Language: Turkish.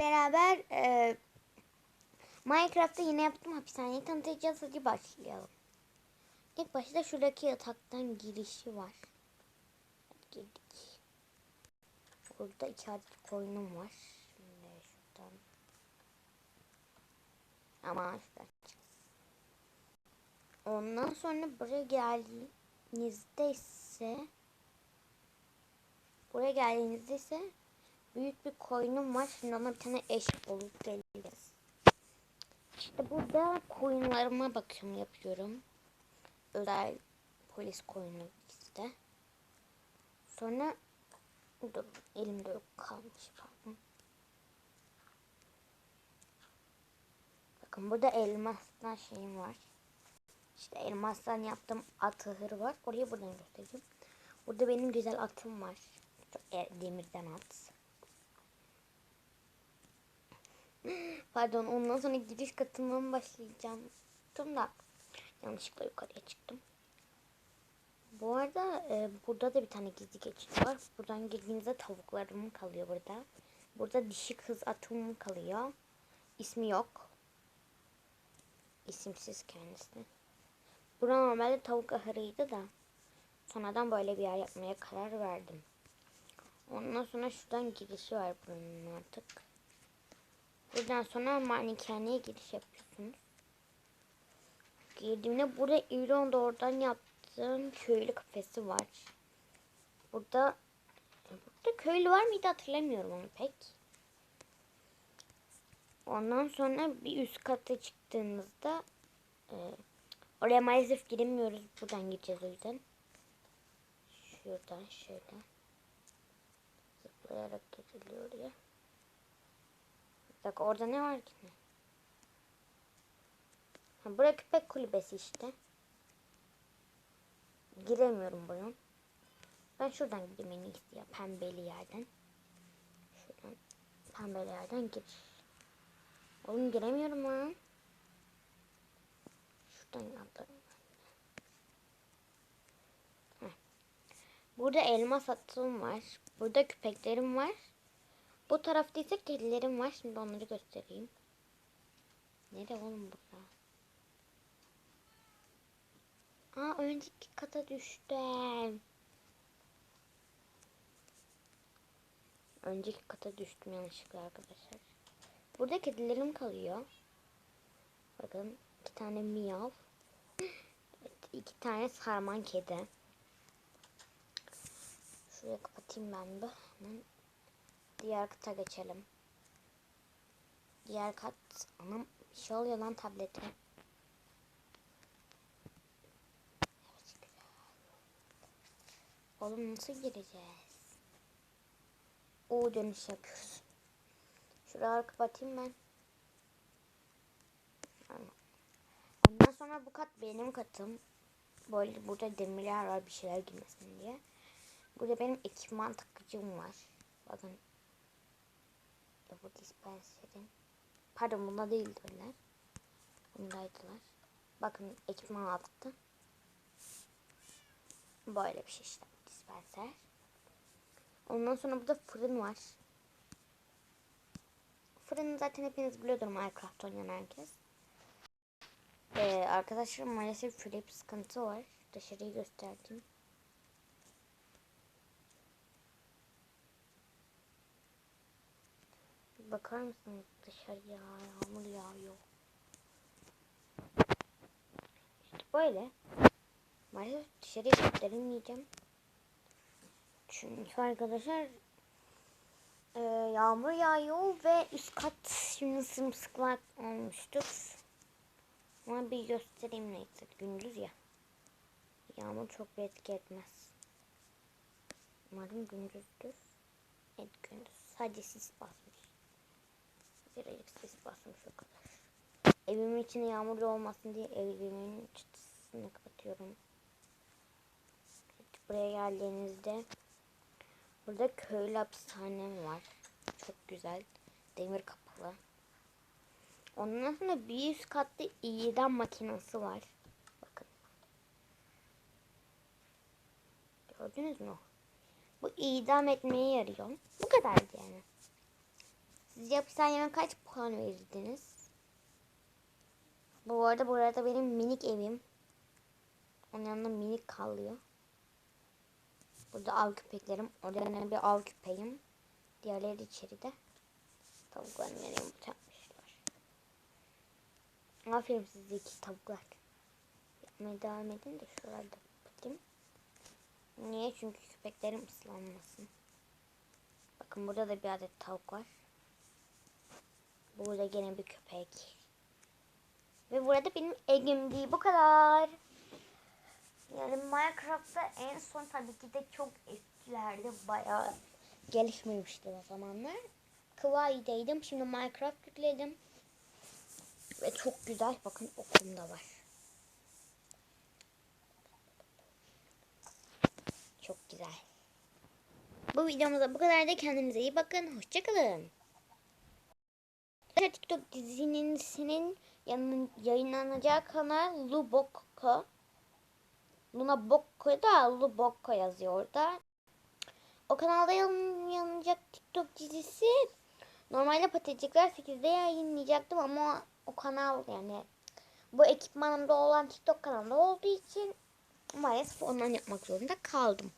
beraber e, Minecraft'ta yine yaptım hapishaneyi tanıtacağız. Hadi başlayalım. İlk başta şuradaki yataktan girişi var. Hadi girdik. Burada iki adet koyunum var. Şimdi şuradan. Ama şuradan. Ondan sonra buraya geldiğinizde ise buraya geldiğinizde ise büyük bir koyunum var. Şimdi ona bir tane eş bulup geleceğiz. İşte burada koyunlarıma bakım yapıyorum. Özel polis koyunu işte. Sonra dur elimde yok kalmış pardon. Bakın burada elmastan şeyim var. İşte elmastan yaptığım at ahırı var. Orayı buradan göstereyim. Burada benim güzel atım var. E, Demirden at. Pardon ondan sonra giriş katından başlayacağım. Tüm da yanlışlıkla yukarıya çıktım. Bu arada e, burada da bir tane gizli geçit var. Buradan girdiğinizde tavuklarım kalıyor burada. Burada dişi kız atım kalıyor. İsmi yok. İsimsiz kendisi. Bura normalde tavuk ahırıydı da. Sonradan böyle bir yer yapmaya karar verdim. Ondan sonra şuradan girişi var bunun artık. Buradan sonra manikaneye giriş yapıyorsunuz. Girdiğimde burada İron oradan yaptığım köylü kafesi var. Burada burada köylü var mıydı hatırlamıyorum onu pek. Ondan sonra bir üst kata çıktığınızda e, oraya maalesef giremiyoruz. Buradan gideceğiz o yüzden. Şuradan şöyle. Zıplayarak geçiliyor oraya. Dakika orada ne var ki? Ha, burası köpek kulübesi işte. Giremiyorum bunun. Ben şuradan gideyim en iyisi ya. Pembeli yerden. Şuradan pembeli yerden gir. Oğlum giremiyorum lan. Şuradan atlarım. Burada elmas atım var. Burada köpeklerim var. Bu tarafta ise kedilerim var. Şimdi onları göstereyim. Nerede oğlum burada? Aa önceki kata düştüm. Önceki kata düştüm yanlışlıkla arkadaşlar. Burada kedilerim kalıyor. Bakın iki tane miyav. İki tane sarman kedi. Şuraya kapatayım ben. Hemen diğer kata geçelim. Diğer kat anam bir şey oluyor lan tablete. Evet. Oğlum nasıl gireceğiz? O dönüş yapıyoruz. Şurayı kapatayım ben. Ondan sonra bu kat benim katım. Böyle burada demirler var bir şeyler girmesin diye. Burada benim ekipman takıcım var. Bakın. Bu dispenserin. Pardon bunda değildiler. Bundaydılar. Bakın ekipman altı. Böyle bir şey işte. Dispenser. Ondan sonra burada fırın var. Fırını zaten hepiniz biliyordur Minecraft oynayan herkes. Ee, arkadaşlar maalesef şöyle bir sıkıntı var. Dışarıyı gösterdim. Bakar mısınız dışarıya yağmur yağıyor. İşte böyle. Maalesef dışarıya gösteremeyeceğim. Çünkü arkadaşlar e, yağmur yağıyor ve üst kat şimdi sımsıklar olmuştur. Ama bir göstereyim neyse gündüz ya. Yağmur çok bir etki etmez. Umarım gündüzdür. Evet gündüz. Sadece sis basmış. Birazcık sis basmış o kadar. Evimin içine yağmur olmasın diye evimin çıtısını kapatıyorum. Buraya geldiğinizde burada köylü hapishanem var. Çok güzel. Demir kapalı. Ondan sonra bir üst katta idam makinesi var. Bakın. Gördünüz mü? Bu idam etmeye yarıyor. Bu kadar yani. Sizce hapishaneme kaç puan verirdiniz? Bu arada burada benim minik evim. Onun yanında minik kalıyor. Burada av köpeklerim. Orada yine bir av köpeğim. Diğerleri de içeride. Tavukların nereye yumurtlamışlar. Aferin size iki tavuklar. Yapmaya devam edin de şuralarda kapatayım. Niye? Çünkü köpeklerim ıslanmasın. Bakın burada da bir adet tavuk var. Burada gene bir köpek. Ve burada benim evim değil. Bu kadar. Yani Minecraft'ta en son tabii ki de çok eskilerde bayağı gelişmemişti o zamanlar. Kıvay'daydım. Şimdi Minecraft yükledim. Ve çok güzel. Bakın okum da var. Çok güzel. Bu videomuzda bu kadar da kendinize iyi bakın. Hoşçakalın. TikTok dizinin yayınlanacağı kanal Lubokko. Luna Bokko da Lubokko yazıyor orada. O kanalda yayınlanacak TikTok dizisi normalde Patatecikler 8'de yayınlayacaktım ama o kanal yani bu ekipmanımda olan TikTok kanalında olduğu için maalesef ondan yapmak zorunda kaldım.